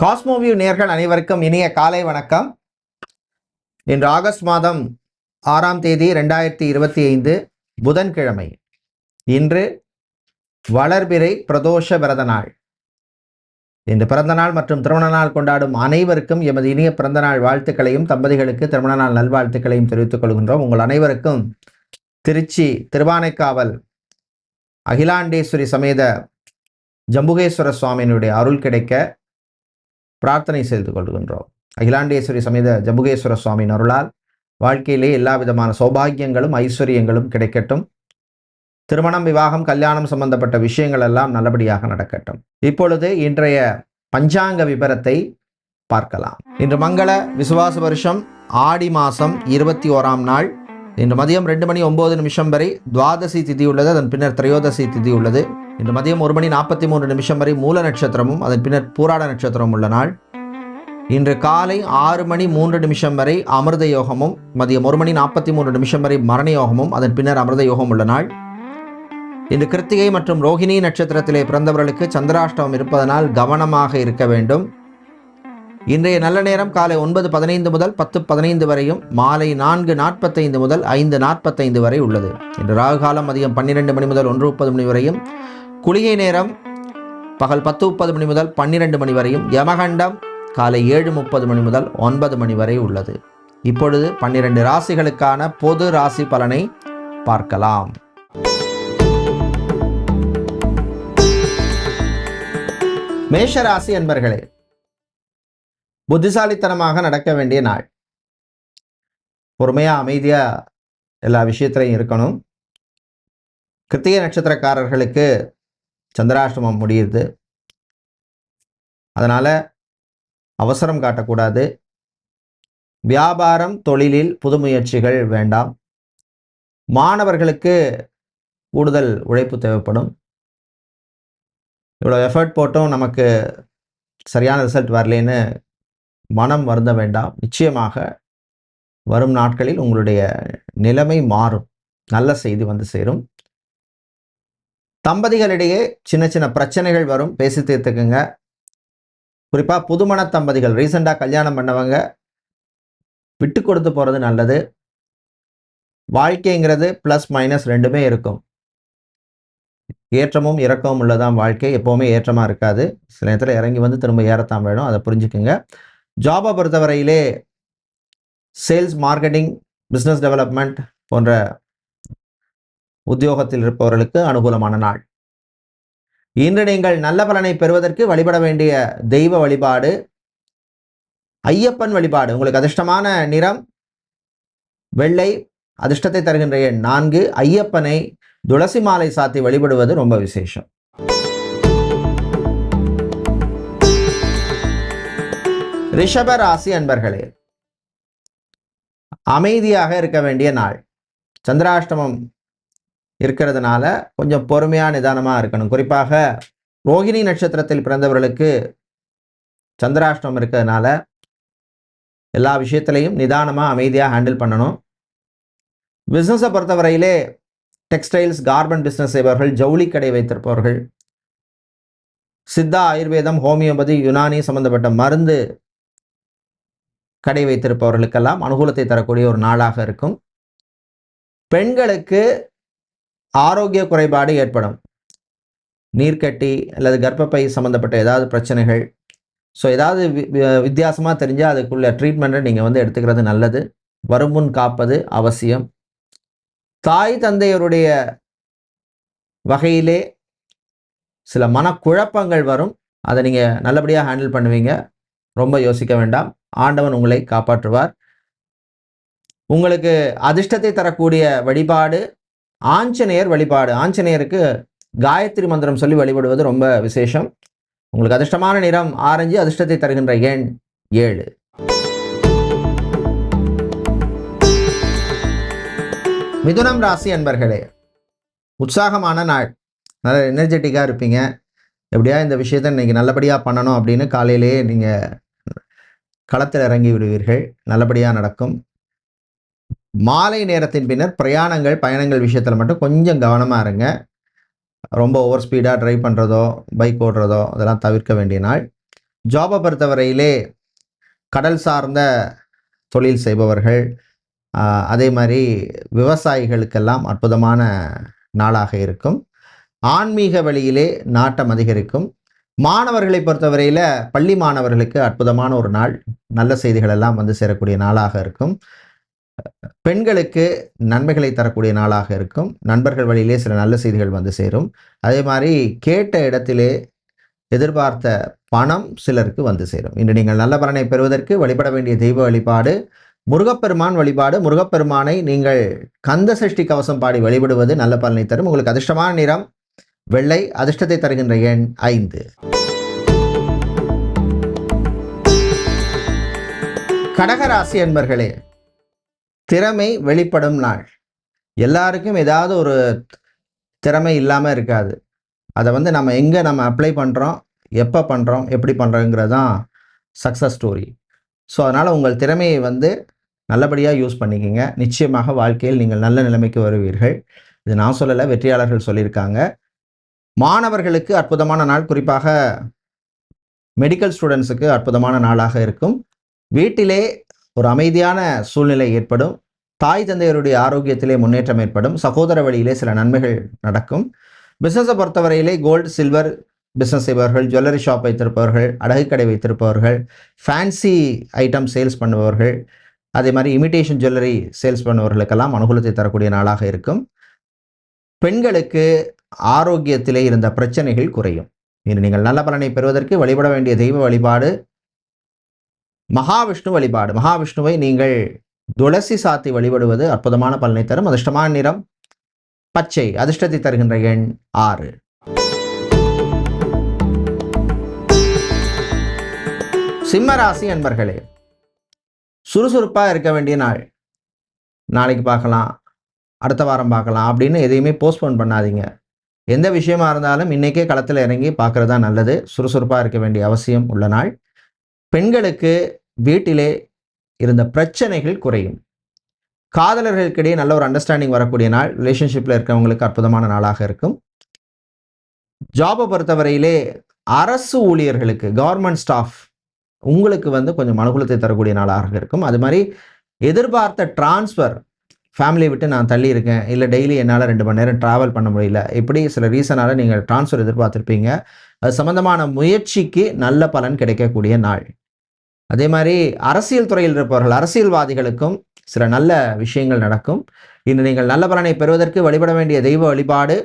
Cosmoview நேர்கள் அனைவருக்கும் இனிய காலை வணக்கம். இன்று ஆகஸ்ட் மாதம் ஆறாம் தேதி ரெண்டாயிரத்தி இருபத்தி ஐந்து புதன்கிழமை. இன்று வளர்பிறை பிரதோஷ பிறந்த நாள். இன்று பிறந்த நாள் மற்றும் திருமண நாள் கொண்டாடும் அனைவருக்கும் எமது இனிய பிறந்த நாள் வாழ்த்துக்களையும் தம்பதிகளுக்கு திருமண நாள் நல்வாழ்த்துக்களையும் தெரிவித்துக் கொள்கின்றோம். உங்கள் அனைவருக்கும் திருச்சி திருவானைக்காவல் அகிலாண்டேஸ்வரி சமேத ஜம்புகேஸ்வர சுவாமியினுடைய அருள் கிடைக்க பிரார்த்தனை செய்து கொள்கின்றோம். அகிலாண்டேஸ்வரி சமேத ஜபுகேஸ்வர சுவாமி அருளால் வாழ்க்கையிலே எல்லா விதமான சௌபாகியங்களும் ஐஸ்வர்யங்களும் கிடைக்கட்டும். திருமணம் விவாகம் கல்யாணம் சம்பந்தப்பட்ட விஷயங்கள் எல்லாம் நல்லபடியாக நடக்கட்டும். இப்பொழுது இன்றைய பஞ்சாங்க விபரத்தை பார்க்கலாம். இன்று மங்கள விசுவாச வருஷம் ஆடி மாதம் இருபத்தி ஓராம் நாள். இன்று மதியம் ரெண்டு மணி ஒன்பது நிமிஷம் வரை துவாதசி திதி உள்ளது அதன் பின்னர் திரையோதசி திதி உள்ளது. இன்று மதியம் ஒரு மணி நாற்பத்தி மூன்று நிமிஷம் வரை மூல நட்சத்திரமும் அதன் பின்னர் பூராட நட்சத்திரமும் உள்ள நாள். இன்று காலை ஆறு மணி மூன்று நிமிஷம் வரை அமிர்த யோகமும் மதியம் ஒரு மணி நாற்பத்தி மூன்று நிமிஷம் வரை மரண யோகமும் அதன் பின்னர் அமிர்த யோகம் உள்ள நாள். இன்று கிருத்திகை மற்றும் ரோஹிணி நட்சத்திரத்திலே பிறந்தவர்களுக்கு சந்திராஷ்டமம் இருப்பதனால் கவனமாக இருக்க வேண்டும். இன்றைய நல்ல நேரம் காலை ஒன்பது பதினைந்து முதல் பத்து பதினைந்து வரையும் மாலை நான்கு நாற்பத்தைந்து முதல் ஐந்து நாற்பத்தைந்து வரை உள்ளது. இன்று ராகு காலம் மதியம் பன்னிரெண்டு மணி முதல் ஒன்று முப்பது மணி வரையும் குளிகை நேரம் பகல் பத்து முப்பது மணி முதல் பன்னிரெண்டு மணி வரையும் யமகண்டம் காலை ஏழு முப்பது மணி முதல் ஒன்பது மணி வரை உள்ளது. இப்பொழுது பன்னிரண்டு ராசிகளுக்கான பொது ராசி பலனை பார்க்கலாம். மேஷ ராசி என்பர்களே புத்திசாலித்தனமாக நடக்க வேண்டிய நாள். பொறுமையா அமைதியா எல்லா விஷயத்திலையும் இருக்கணும். கிருத்திகை நட்சத்திரக்காரர்களுக்கு சந்திராஷ்டமம் முடியுது. அதனால் அவசரம் காட்டக்கூடாது. வியாபாரம் தொழிலில் புது முயற்சிகள் வேண்டாம். மாணவர்களுக்கு கூடுதல் உழைப்பு தேவைப்படும். இவ்வளோ எஃபர்ட் போட்டும் நமக்கு சரியான ரிசல்ட் வரலேன்னு மனம் வருந்த வேண்டாம். நிச்சயமாக வரும் நாட்களில் உங்களுடைய நிலைமை மாறும். நல்ல செய்தி வந்து சேரும். தம்பதிகளிடையே சின்ன சின்ன பிரச்சனைகள் வரும். பேசி தீர்த்துக்குங்க. குறிப்பாக புதுமண தம்பதிகள் ரீசெண்டாக கல்யாணம் பண்ணவங்க விட்டு கொடுத்து போகிறது நல்லது. வாழ்க்கைங்கிறது ப்ளஸ் மைனஸ் ரெண்டுமே இருக்கும். ஏற்றமும் இறக்கமும் உள்ளதான் வாழ்க்கை. எப்போவுமே ஏற்றமாக இருக்காது. சில நேரத்தில் இறங்கி வந்து திரும்ப ஏறத்தான் வேணும். அதை புரிஞ்சுக்குங்க. ஜாபை பொறுத்தவரையிலே சேல்ஸ் மார்க்கெட்டிங் பிஸ்னஸ் டெவலப்மெண்ட் போன்ற உத்தியோகத்தில் இருப்பவர்களுக்கு அனுகூலமான நாள். இன்று நீங்கள் நல்ல பலனை பெறுவதற்கு வழிபட வேண்டிய தெய்வ வழிபாடு ஐயப்பன் வழிபாடு. உங்களுக்கு அதிர்ஷ்டமான நிறம் வெள்ளை அதிர்ஷ்டத்தை தருகின்ற எண் நான்கு. ஐயப்பனை துளசி மாலை சாத்தி வழிபடுவது ரொம்ப விசேஷம். ரிஷப ராசி அன்பர்களே அமைதியாக இருக்க வேண்டிய நாள். சந்திராஷ்டமம் இருக்கிறதுனால கொஞ்சம் பொறுமையாக நிதானமாக இருக்கணும். குறிப்பாக ரோகிணி நட்சத்திரத்தில் பிறந்தவர்களுக்கு சந்திராஷ்டம் இருக்கிறதுனால எல்லா விஷயத்திலையும் நிதானமாக அமைதியாக ஹேண்டில் பண்ணணும். பிஸ்னஸை பொறுத்தவரையிலே டெக்ஸ்டைல்ஸ் கார்மெண்ட் பிஸ்னஸ் செய்பவர்கள் ஜவுளி கடை வைத்திருப்பவர்கள் சித்தா ஆயுர்வேதம் ஹோமியோபதி யுனானி சம்பந்தப்பட்ட மருந்து கடை வைத்திருப்பவர்களுக்கெல்லாம் அனுகூலத்தை தரக்கூடிய ஒரு நாளாக இருக்கும். பெண்களுக்கு ஆரோக்கிய குறைபாடு ஏற்படும். நீர்க்கட்டி அல்லது கர்ப்பப்பை சம்மந்தப்பட்ட ஏதாவது பிரச்சனைகள். ஸோ ஏதாவது வித்தியாசமாக தெரிஞ்சால் அதுக்குள்ள ட்ரீட்மெண்ட்டை நீங்கள் வந்து எடுத்துக்கிறது நல்லது. வருமுன் காப்பது அவசியம். தாய் தந்தையருடைய வகையிலே சில மனக்குழப்பங்கள் வரும். அதை நீங்கள் நல்லபடியாக ஹேண்டில் பண்ணுவீங்க. ரொம்ப யோசிக்க வேண்டாம். ஆண்டவன் உங்களை காப்பாற்றுவார். உங்களுக்கு அதிர்ஷ்டத்தை தரக்கூடிய வழிபாடு ஆஞ்சநேயர் வழிபாடு. ஆஞ்சநேயருக்கு காயத்ரி மந்திரம் சொல்லி வழிபடுவது ரொம்ப விசேஷம். உங்களுக்கு அதிர்ஷ்டமான நிறம் ஆரஞ்சு அதிர்ஷ்டத்தை தருகின்ற எண் ஏழு. மிதுனம் ராசி அன்பர்களே உற்சாகமான நாள். நல்ல எனர்ஜெட்டிக்காக இருப்பீங்க. எப்படியா இந்த விஷயத்தை இன்னைக்கு நல்லபடியாக பண்ணணும் அப்படின்னு காலையிலேயே நீங்கள் களத்தில் இறங்கி விடுவீர்கள். நல்லபடியாக நடக்கும். மாலை நேரத்தின் பின்னர் பிரயாணங்கள் பயணங்கள் விஷயத்தில் மட்டும் கொஞ்சம் கவனமாக இருங்க. ரொம்ப ஓவர் ஸ்பீடாக ட்ரைவ் பண்ணுறதோ பைக் ஓடுறதோ அதெல்லாம் தவிர்க்க வேண்டிய நாள். ஜாபை பொறுத்தவரையிலே கடல் சார்ந்த தொழில் செய்பவர்கள் அதே மாதிரி விவசாயிகளுக்கெல்லாம் அற்புதமான நாளாக இருக்கும். ஆன்மீக வழியிலே நாட்டம் அதிகரிக்கும். மாணவர்களை பொறுத்தவரையில் பள்ளி மாணவர்களுக்கு அற்புதமான ஒரு நாள். நல்ல செய்திகள் எல்லாம் வந்து சேரக்கூடிய நாளாக இருக்கும். பெண்களுக்கு நன்மைகளை தரக்கூடிய நாளாக இருக்கும். நண்பர்கள் வழியிலே சில நல்ல செய்திகள் வந்து சேரும். அதே மாதிரி கேட்ட இடத்திலே எதிர்பார்த்த பணம் சிலருக்கு வந்து சேரும். இன்று நீங்கள் நல்ல பலனை பெறுவதற்கு வழிபட வேண்டிய தெய்வ வழிபாடு முருகப்பெருமான் வழிபாடு முருகப்பெருமானை நீங்கள் கந்த சஷ்டி கவசம் பாடி வழிபடுவது நல்ல பலனை தரும். உங்களுக்கு அதிர்ஷ்டமான நிறம் வெள்ளை அதிர்ஷ்டத்தை தருகின்ற எண் ஐந்து. கடகராசி என்பர்களே திறமை வெளிப்படும் நாள். எல்லாருக்கும் ஏதாவது ஒரு திறமை இல்லாமல் இருக்காது. அதை வந்து நம்ம எங்கே நம்ம அப்ளை பண்ணுறோம் எப்போ பண்ணுறோம் எப்படி பண்ணுறோங்கிறது தான் சக்ஸஸ் ஸ்டோரி ஸோ அதனால் உங்கள் திறமையை வந்து நல்லபடியாக யூஸ் பண்ணிக்கங்க. நிச்சயமாக வாழ்க்கையில் நீங்கள் நல்ல நிலைமைக்கு வருவீர்கள். இது நான் சொல்லலை வெற்றியாளர்கள் சொல்லியிருக்காங்க. மாணவர்களுக்கு அற்புதமான நாள் குறிப்பாக மெடிக்கல் ஸ்டூடெண்ட்ஸுக்கு அற்புதமான நாளாக இருக்கும். வீட்டிலே ஒரு அமைதியான சூழ்நிலை ஏற்படும். தாய் தந்தையருடைய ஆரோக்கியத்திலே முன்னேற்றம் ஏற்படும். சகோதர வழியிலே சில நன்மைகள் நடக்கும். பிஸ்னஸை பொறுத்தவரையிலே கோல்டு சில்வர் பிஸ்னஸ் செய்பவர்கள் ஜுவல்லரி ஷாப் வைத்திருப்பவர்கள் அடகு கடை வைத்திருப்பவர்கள் ஃபேன்சி ஐட்டம் சேல்ஸ் பண்ணுபவர்கள் அதே மாதிரி இமிட்டேஷன் ஜுவல்லரி சேல்ஸ் பண்ணுபவர்களுக்கெல்லாம் அனுகூலத்தை தரக்கூடிய நாளாக இருக்கும். பெண்களுக்கு ஆரோக்கியத்திலே இருந்த பிரச்சனைகள் குறையும். இன்று நீங்கள் நல்ல பலனை பெறுவதற்கு வழிபட வேண்டிய தெய்வ வழிபாடு மகாவிஷ்ணு வழிபாடு. மகாவிஷ்ணுவை நீங்கள் துளசி சாத்தி வழிபடுவது அற்புதமான பலனை தரும். அதிர்ஷ்டமான நிறம் பச்சை. அதிர்ஷ்டத்தை தருகின்ற எண் ஆறு. சிம்மராசி அன்பர்களே சுறுசுறுப்பாக இருக்க வேண்டிய நாள். நாளைக்கு பார்க்கலாம் அடுத்த வாரம் பார்க்கலாம் அப்படின்னு எதையுமே போஸ்ட்போன் பண்ணாதீங்க. எந்த விஷயமா இருந்தாலும் இன்றைக்கே களத்தில் இறங்கி பார்க்குறது தான் நல்லது. சுறுசுறுப்பாக இருக்க வேண்டிய அவசியம் உள்ள நாள். பெண்களுக்கு வீட்டிலே இருந்த பிரச்சனைகள் குறையும். காதலர்களுக்கிடையே நல்ல ஒரு அண்டர்ஸ்டாண்டிங் வரக்கூடிய நாள் ரிலேஷன்ஷிப்பில் இருக்கிறவங்களுக்கு அற்புதமான நாளாக இருக்கும். ஜாபை பொறுத்தவரையிலே அரசு ஊழியர்களுக்கு கவர்மெண்ட் ஸ்டாஃப் உங்களுக்கு வந்து கொஞ்சம் அனுகூலத்தை தரக்கூடிய நாளாக இருக்கும். அது மாதிரி எதிர்பார்த்த டிரான்ஸ்ஃபர் ஃபேமிலியை விட்டு நான் தள்ளி இருக்கேன் இல்லை டெய்லி என்னால் ரெண்டு மணி நேரம் ட்ராவல் பண்ண முடியல. இப்படி சில ரீசனால் நீங்கள் ட்ரான்ஸ்ஃபர் எதிர்பார்த்துருப்பீங்க. அது சம்மந்தமான முயற்சிக்கு நல்ல பலன் கிடைக்கக்கூடிய நாள். அதே மாதிரி அரசியல் துறையில் இருப்பவர்கள் அரசியல்வாதிகளுக்கும் சில நல்ல விஷயங்கள் நடக்கும். இன்று நீங்கள் நல்ல பலனை பெறுவதற்கு வழிபட வேண்டிய தெய்வ வழிபாடு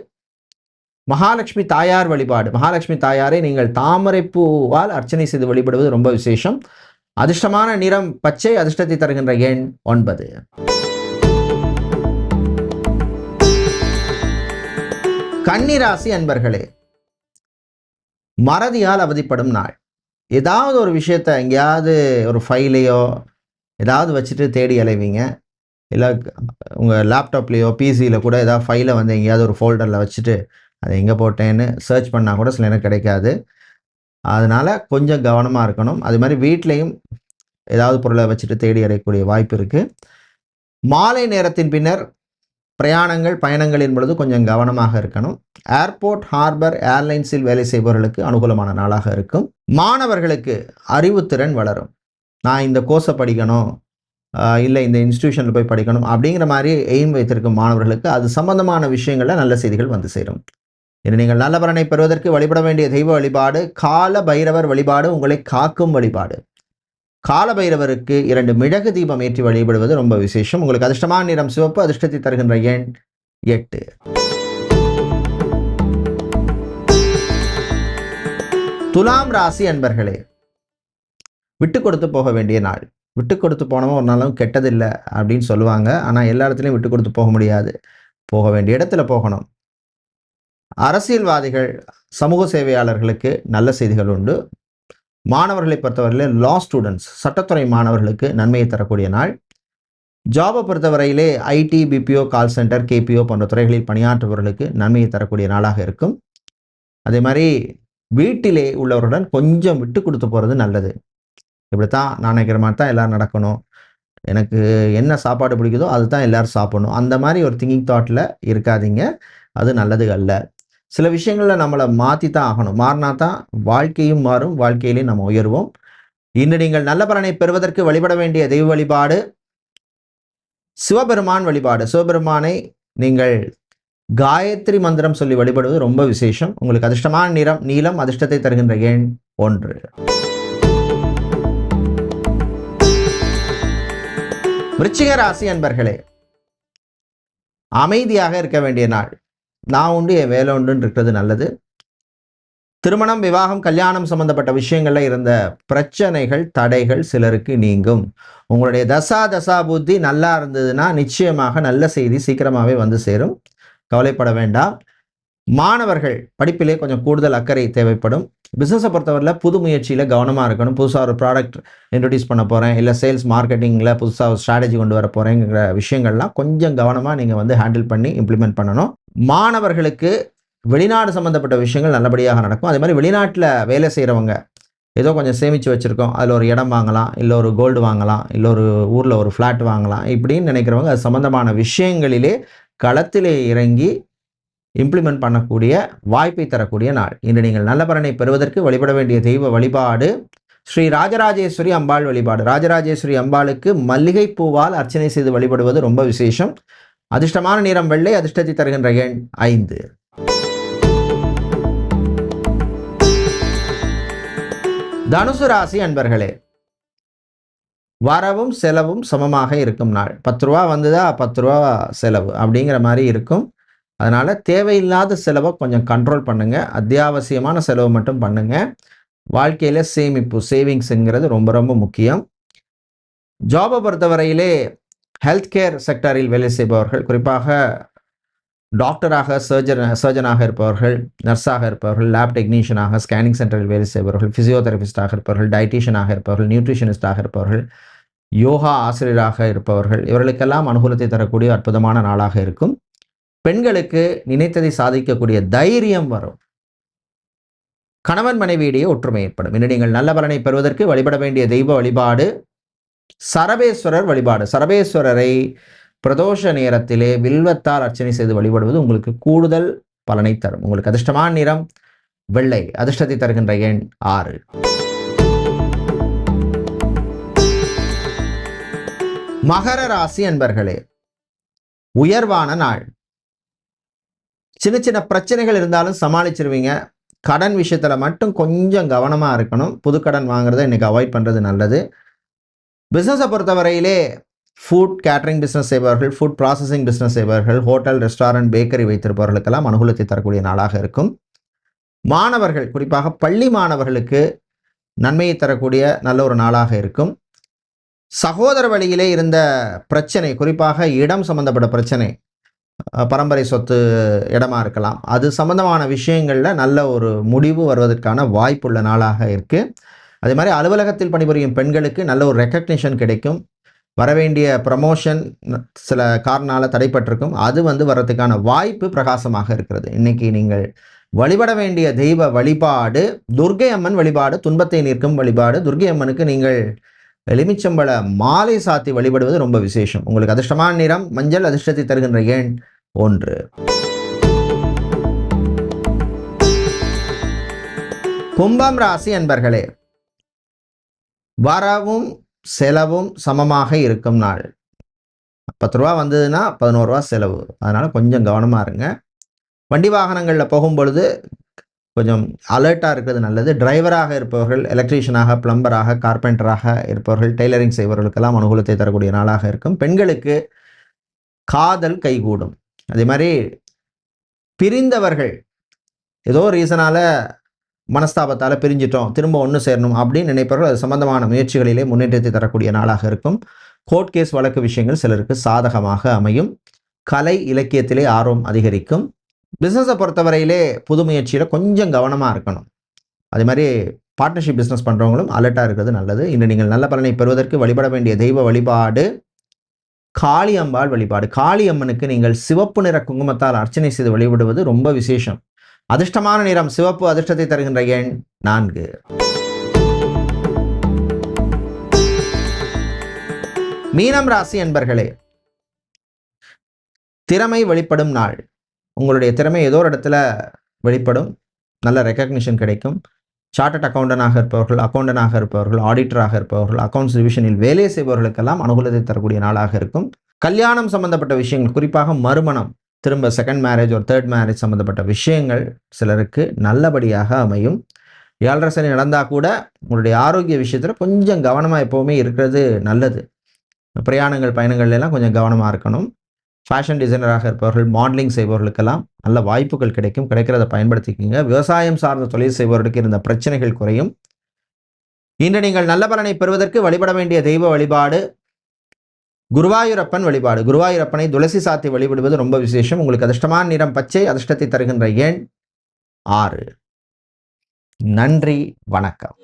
மகாலட்சுமி தாயார் வழிபாடு. மகாலட்சுமி தாயாரை நீங்கள் தாமரைப்பூவால் அர்ச்சனை செய்து வழிபடுவது ரொம்ப விசேஷம். அதிர்ஷ்டமான நிறம் பச்சை அதிர்ஷ்டத்தை தருகின்ற எண் ஒன்பது. கன்னிராசி அன்பர்களே மறதியால் அவதிப்படும் நாள். ஏதாவது ஒரு விஷயத்த எங்கேயாவது ஒரு ஃபைலையோ ஏதாவது வச்சுட்டு தேடி அலைவீங்க. இல்லை உங்கள் லேப்டாப்லேயோ பிசியில் கூட ஏதாவது ஃபைலை வந்து எங்கேயாவது ஒரு ஃபோல்டரில் வச்சுட்டு அதை எங்கே போட்டேன்னு சர்ச் பண்ணால் கூட சில எனக்கு கிடைக்காது. அதனால் கொஞ்சம் கவனமாக இருக்கணும். அது மாதிரி வீட்லேயும் ஏதாவது பொருளை வச்சுட்டு தேடி அடையக்கூடிய வாய்ப்பு இருக்குது மாலை நேரத்தின் பின்னர் பிரயாணங்கள் பயணங்களின் பொழுது கொஞ்சம் கவனமாக இருக்கணும். ஏர்போர்ட் ஹார்பர் ஏர்லைன்ஸில் வேலை செய்பவர்களுக்கு அனுகூலமான நாளாக இருக்கும். மாணவர்களுக்கு அறிவுத்திறன் வளரும். நான் இந்த கோர்ஸை படிக்கணும் இல்லை இந்த இன்ஸ்டியூஷனில் போய் படிக்கணும் அப்படிங்கிற மாதிரி எய்ம் வைத்திருக்கும் மாணவர்களுக்கு அது சம்பந்தமான விஷயங்களில் நல்ல செய்திகள் வந்து சேரும். இன்று நீங்கள் நல்ல பலனை பெறுவதற்கு வழிபட வேண்டிய தெய்வ வழிபாடு கால பைரவர் வழிபாடு உங்களை காக்கும் வழிபாடு. கால பைரவருக்கு இரண்டு மிளகு தீபம் ஏற்றி வழிபடுவது ரொம்ப விசேஷம். உங்களுக்கு அதிர்ஷ்டமான நிறம் சிவப்பு அதிர்ஷ்டத்தை தருகின்ற எண் எட்டு. துலாம் ராசி அன்பர்களே விட்டு கொடுத்து போக வேண்டிய நாள். விட்டு கொடுத்து போனவன் ஒரு நாளும் கெட்டதில்லை அப்படின்னு சொல்லுவாங்க. ஆனால் எல்லா இடத்துலையும் விட்டு கொடுத்து போக முடியாது. போக வேண்டிய இடத்துல போகணும். அரசியல்வாதிகள் சமூக சேவையாளர்களுக்கு நல்ல செய்திகள் உண்டு. மாணவர்களை பொறுத்தவரையிலே லா ஸ்டூடெண்ட்ஸ் சட்டத்துறை மாணவர்களுக்கு நன்மையை தரக்கூடிய நாள். ஜாபை பொறுத்தவரையிலே IT BPO call centre KPO போன்ற துறைகளில் பணியாற்றுபவர்களுக்கு நன்மையை தரக்கூடிய நாளாக இருக்கும். அதே மாதிரி வீட்டிலே உள்ளவர்களுடன் கொஞ்சம் விட்டு கொடுத்து போகிறது நல்லது. இப்படித்தான் நான் நினைக்கிற மாதிரி தான் எல்லோரும் நடக்கணும். எனக்கு என்ன சாப்பாடு பிடிக்குதோ அது தான் எல்லோரும் சாப்பிடணும். அந்த மாதிரி ஒரு திங்கிங் தாட்டில் இருக்காதீங்க. அது நல்லது அல்ல. சில விஷயங்களில் நம்மளை மாற்றி தான் ஆகணும். மாறினா தான் வாழ்க்கையும் மாறும் வாழ்க்கையிலையும் நம்ம உயர்வோம். இன்று நீங்கள் நல்ல பலனை பெறுவதற்கு வழிபட வேண்டிய தெய்வ வழிபாடு சிவபெருமான் வழிபாடு. சிவபெருமானை நீங்கள் காயத்ரி மந்திரம் சொல்லி வழிபடுவது ரொம்ப விசேஷம். உங்களுக்கு அதிர்ஷ்டமான நிறம் நீளம் அதிர்ஷ்டத்தை தருகின்ற எண் ஒன்று. விருச்சிக ராசி அன்பர்களே அமைதியாக இருக்க வேண்டிய நாள். நான் உண்டு என் வேலை உண்டுன்னு இருக்கிறது நல்லது. திருமணம் விவாகம் கல்யாணம் சம்பந்தப்பட்ட விஷயங்களில் இருந்த பிரச்சனைகள் தடைகள் சிலருக்கு நீங்கும். உங்களுடைய தசா தசா புத்தி நல்லா இருந்ததுன்னா நிச்சயமாக நல்ல செய்தி சீக்கிரமாகவே வந்து சேரும். கவலைப்பட வேண்டாம். மாணவர்கள் படிப்பிலே கொஞ்சம் கூடுதல் அக்கறை தேவைப்படும். பிஸ்னஸை பொறுத்தவரையில் புது முயற்சியில் கவனமாக இருக்கணும். புதுசாக ஒரு ப்ராடக்ட் இன்ட்ரடியூஸ் பண்ண போகிறேன் இல்லை சேல்ஸ் மார்க்கெட்டிங்கில் புதுசாக ஒரு ஸ்ட்ராட்டஜி கொண்டு வர போகிறேங்கிற விஷயங்கள்லாம் கொஞ்சம் கவனமாக நீங்கள் வந்து ஹேண்டில் பண்ணி இம்ப்ளிமெண்ட் பண்ணணும். மாணவர்களுக்கு வெளிநாடு சம்மந்தப்பட்ட விஷயங்கள் நல்லபடியாக நடக்கும். அதே மாதிரி வெளிநாட்டில் வேலை செய்கிறவங்க ஏதோ கொஞ்சம் சேமித்து வச்சுருக்கோம். அதில் ஒரு இடம் வாங்கலாம் இல்லை ஒரு கோல்டு வாங்கலாம் இல்லை ஒரு ஊரில் ஒரு ஃப்ளாட் வாங்கலாம் இப்படின்னு நினைக்கிறவங்க அது சம்மந்தமான விஷயங்களிலே களத்திலே இறங்கி இம்ப்ளிமெண்ட் பண்ணக்கூடிய வாய்ப்பை தரக்கூடிய நாள். இன்று நீங்கள் நல்ல பலனை பெறுவதற்கு வழிபட வேண்டிய தெய்வ வழிபாடு ஸ்ரீ ராஜராஜேஸ்வரி அம்பாள் வழிபாடு. ராஜராஜேஸ்வரி அம்பாளுக்கு மல்லிகை பூவால் அர்ச்சனை செய்து வழிபடுவது ரொம்ப விசேஷம். அதிர்ஷ்டமான நிறம் வெள்ளை அதிர்ஷ்டத்தை தருகின்ற எண் ஐந்து. தனுசு ராசி அன்பர்களே வரவும் செலவும் சமமாக இருக்கும் நாள். பத்து ரூபா வந்ததா பத்து ரூபா செலவு அப்படிங்கிற மாதிரி இருக்கும். அதனால தேவையில்லாத செலவை கொஞ்சம் கண்ட்ரோல் பண்ணுங்க. அத்தியாவசியமான செலவு மட்டும் பண்ணுங்க. வாழ்க்கையில சேமிப்பு சேவிங்ஸுங்கிறது ரொம்ப ரொம்ப முக்கியம். ஜாபை பொறுத்தவரையிலே ஹெல்த் கேர் செக்டரில் வேலை செய்பவர்கள் குறிப்பாக டாக்டராக சர்ஜன் சர்ஜனாக இருப்பவர்கள் நர்ஸாக இருப்பவர்கள் லேப் டெக்னீஷியனாக ஸ்கேனிங் சென்டரில் வேலை செய்பவர்கள் ஃபிசியோதெரபிஸ்டாக இருப்பவர்கள் டயட்டீஷியனாக இருப்பவர்கள் நியூட்ரிஷனிஸ்டாக இருப்பவர்கள் யோகா ஆசிரியராக இருப்பவர்கள் இவர்களுக்கெல்லாம் அனுகூலத்தை தரக்கூடிய அற்புதமான நாளாக இருக்கும். பெண்களுக்கு நினைத்ததை சாதிக்கக்கூடிய தைரியம் வரும். கணவன் மனைவியிடையே ஒற்றுமை ஏற்படும். இன்று நீங்கள் நல்ல பலனை பெறுவதற்கு வழிபட வேண்டிய தெய்வ வழிபாடு சரபேஸ்வரர் வழிபாடு. சரபேஸ்வரரை பிரதோஷ நேரத்திலே வில்வத்தால் அர்ச்சனை செய்து வழிபடுவது உங்களுக்கு கூடுதல் பலனை தரும். உங்களுக்கு அதிர்ஷ்டமான நிறம் வெள்ளை. அதிர்ஷ்டத்தை தருகின்ற எண் ஆறு. மகர ராசி அன்பர்களே உயர்வான நாள். சின்ன சின்ன பிரச்சனைகள் இருந்தாலும் சமாளிச்சிருவீங்க. கடன் விஷயத்துல மட்டும் கொஞ்சம் கவனமா இருக்கணும். புது கடன் வாங்குறதை இன்னைக்கு அவாய்ட் பண்ணுறது நல்லது. பிஸ்னஸை பொறுத்தவரையிலே ஃபுட் கேட்டரிங் பிஸ்னஸ் செய்பவர்கள் ஃபுட் ப்ராசஸிங் பிஸ்னஸ் செய்பவர்கள் ஹோட்டல் ரெஸ்டாரண்ட் பேக்கரி வைத்திருப்பவர்களுக்கெல்லாம் அனுகூலத்தை தரக்கூடிய நாளாக இருக்கும். மாணவர்கள் குறிப்பாக பள்ளி மாணவர்களுக்கு நன்மையை தரக்கூடிய நல்ல ஒரு நாளாக இருக்கும். சகோதர வழியிலே இருந்த பிரச்சனை குறிப்பாக இடம் சம்பந்தப்பட்ட பிரச்சனை பரம்பரை சொத்து இடமா இருக்கலாம். அது சம்பந்தமான விஷயங்களில் நல்ல ஒரு முடிவு வருவதற்கான வாய்ப்புள்ள நாளாக இருக்குது அதே மாதிரி அலுவலகத்தில் பணிபுரியும் பெண்களுக்கு நல்ல ஒரு ரெக்கக்னிஷன் கிடைக்கும். வரவேண்டிய ப்ரமோஷன் சில காரணால தடைப்பட்டிருக்கும். அது வந்து வர்றதுக்கான வாய்ப்பு பிரகாசமாக இருக்கிறது. இன்னைக்கு நீங்கள் வழிபட வேண்டிய தெய்வ வழிபாடு துர்க்கை அம்மன் வழிபாடு துன்பத்தை நிற்கும் வழிபாடு துர்க்கை அம்மனுக்கு நீங்கள் எலுமிச்சம்பழ மாலை சாத்தி வழிபடுவது ரொம்ப விசேஷம். உங்களுக்கு அதிர்ஷ்டமான நிறம் மஞ்சள் அதிர்ஷ்டத்தை தருகின்ற எண் ஒன்று. கும்பம் ராசி அன்பர்களே வரவும் செலவும் சமமாக இருக்கும் நாள். பத்து ரூபா வந்ததுன்னா பதினோரு ரூபா செலவு. அதனால் கொஞ்சம் கவனமாக இருங்க. வண்டி வாகனங்களில் போகும் பொழுது கொஞ்சம் அலர்ட்டாக இருக்கிறது நல்லது. டிரைவராக இருப்பவர்கள் எலக்ட்ரீஷியனாக பிளம்பராக கார்பெண்டராக இருப்பவர்கள் டெய்லரிங் செய்பவர்களுக்கெல்லாம் அனுகூலத்தை தரக்கூடிய நாளாக இருக்கும். பெண்களுக்கு காதல் கைகூடும். அதே மாதிரி பிரிந்தவர்கள் ஏதோ ரீசனால மனஸ்தாபத்தால் பிரிஞ்சிட்டோம் திரும்ப ஒன்று சேரணும் அப்படின்னு நினைப்பவர்கள் அது சம்பந்தமான முயற்சிகளிலே முன்னேற்றத்தை தரக்கூடிய நாளாக இருக்கும். கோர்ட் கேஸ் வழக்கு விஷயங்கள் சிலருக்கு சாதகமாக அமையும். கலை இலக்கியத்திலே ஆர்வம் அதிகரிக்கும். பிஸ்னஸை பொறுத்தவரையிலே புது முயற்சியில் கொஞ்சம் கவனமாக இருக்கணும். அதே மாதிரி பார்ட்னர்ஷிப் பிஸ்னஸ் பண்ணுறவங்களும் அலர்ட்டாக இருக்கிறது நல்லது. இன்று நீங்கள் நல்ல பலனை பெறுவதற்கு வழிபட வேண்டிய தெய்வ வழிபாடு காளி அம்பாள் வழிபாடு. காளி அம்மனுக்கு நீங்கள் சிவப்பு நிற குங்குமத்தால் அர்ச்சனை செய்து வழிபடுவது ரொம்ப விசேஷம். அதிர்ஷ்டமான நிறம் சிவப்பு அதிர்ஷ்டத்தை தருகின்ற எண் நான்கு. மீனம் ராசி என்பர்களே திறமை வெளிப்படும் நாள். உங்களுடைய திறமை ஏதோ ஒரு இடத்துல வெளிப்படும். நல்ல ரெக்கக்னிஷன் கிடைக்கும். சார்ட்டட் அக்கௌண்டனாக இருப்பவர்கள் அக்கௌண்டனாக இருப்பவர்கள் ஆடிட்டராக இருப்பவர்கள் அக்கௌண்ட்ஸ் டிவிஷனில் வேலை செய்பவர்களுக்கெல்லாம் அனுகூலத்தை தரக்கூடிய நாளாக இருக்கும். கல்யாணம் சம்பந்தப்பட்ட விஷயங்கள் குறிப்பாக மறுமணம். திரும்ப செகண்ட் மேரேஜ் ஒரு தேர்ட் மேரேஜ் சம்மந்தப்பட்ட விஷயங்கள் சிலருக்கு நல்லபடியாக அமையும். ஏழரை சனி நடந்தால் கூட உங்களுடைய ஆரோக்கிய விஷயத்தில் கொஞ்சம் கவனமாக எப்போவுமே இருக்கிறது நல்லது. பிரயாணங்கள் பயணங்கள்லாம் கொஞ்சம் கவனமாக இருக்கணும். ஃபேஷன் டிசைனராக இருப்பவர்கள் மாடலிங் செய்பவர்களுக்கெல்லாம் நல்ல வாய்ப்புகள் கிடைக்கும். கிடைக்கிறத பயன்படுத்திக்கிங்க. விவசாயம் சார்ந்த தொழில் செய்பவர்களுக்கு இருந்த பிரச்சனைகள் குறையும். இன்று நீங்கள் நல்ல பலனை பெறுவதற்கு வழிபட வேண்டிய தெய்வ வழிபாடு குருவாயூரப்பன் வழிபாடு. குருவாயூரப்பனை துளசி சாத்தி வழிபடுவது ரொம்ப விசேஷம். உங்களுக்கு அதிர்ஷ்டமான நிறம் பச்சை அதிர்ஷ்டத்தை தருகின்ற எண் ஆறு. நன்றி வணக்கம்.